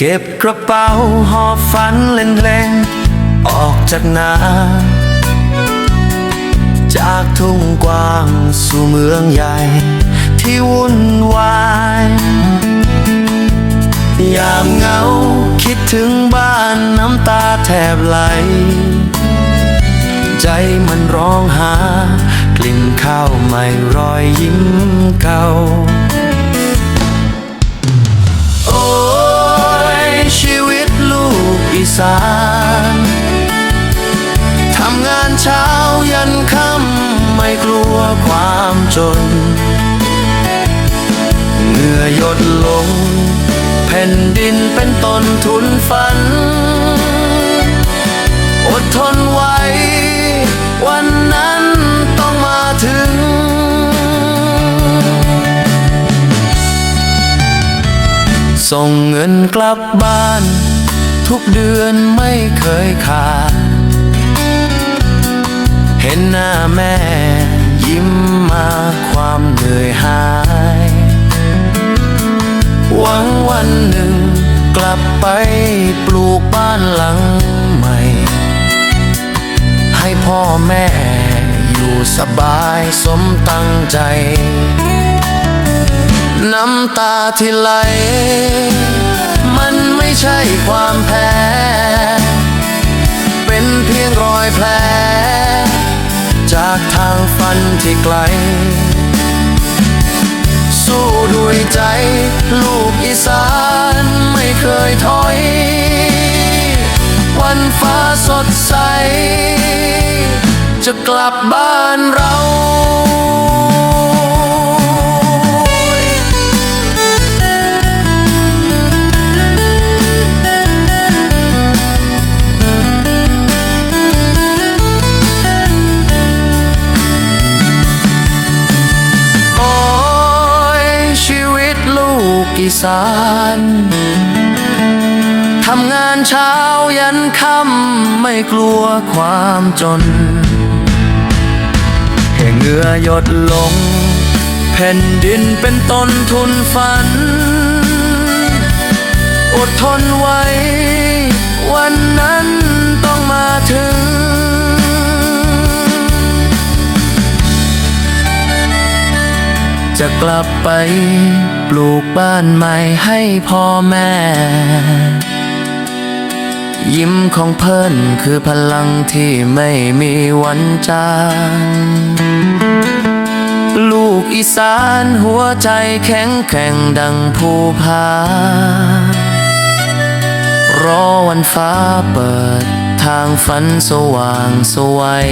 ก็บกระเป๋าหอบฝันเล่นเพลงออกจากนาจากทุ่งกว้างสู่เมืองใหญ่ ที่วุ่นวาย ยามเหงาคิดถึงบ้านน้ำตาแทบไหล ใจมันร้องหากลิ่นข้าวใหม่รอยยิ้มเก่า สานทำงานเช้ายันค่ำไม่กลัวความจน เหงื่อหยดลง แผ่นดินเป็นต้นทุนฝัน อดทนไว้ วันนั้นต้องมาถึงส่งเงินกลับบ้าน ทุกเดือนไม่เคยขาด เห็นหน้าแม่ยิ้มมาความเหนื่อยหาย หวังวันหนึ่งกลับไปปลูกบ้านหลังใหม่ ให้พ่อแม่อยู่สบายสมตั้งใจ น้ำตาที่ไหล ใช่ความแพ้ เป็นเพียงรอยแผล จากทางฝันที่ไกล สู้ด้วยใจ ลูกอีสานไม่เคยถอย วันฟ้าสดใส จะกลับบ้าน อีสานทำงานเช้ายันค่ำไม่กลัวความจนแค่เหงื่อหยดลง แผ่นดินเป็นต้นทุนฝัน อดทนไว้ วันนั้นต้องมาถึง จะกลับไปปลูกบ้านใหม่ให้พ่อแม่ ยิ้มของเพิ่นคือพลังที่ไม่มีวันจางลูกอีสานหัวใจแข็งแกร่งดังภูผารอวันฟ้าเปิดทางฝันสว่างสวัย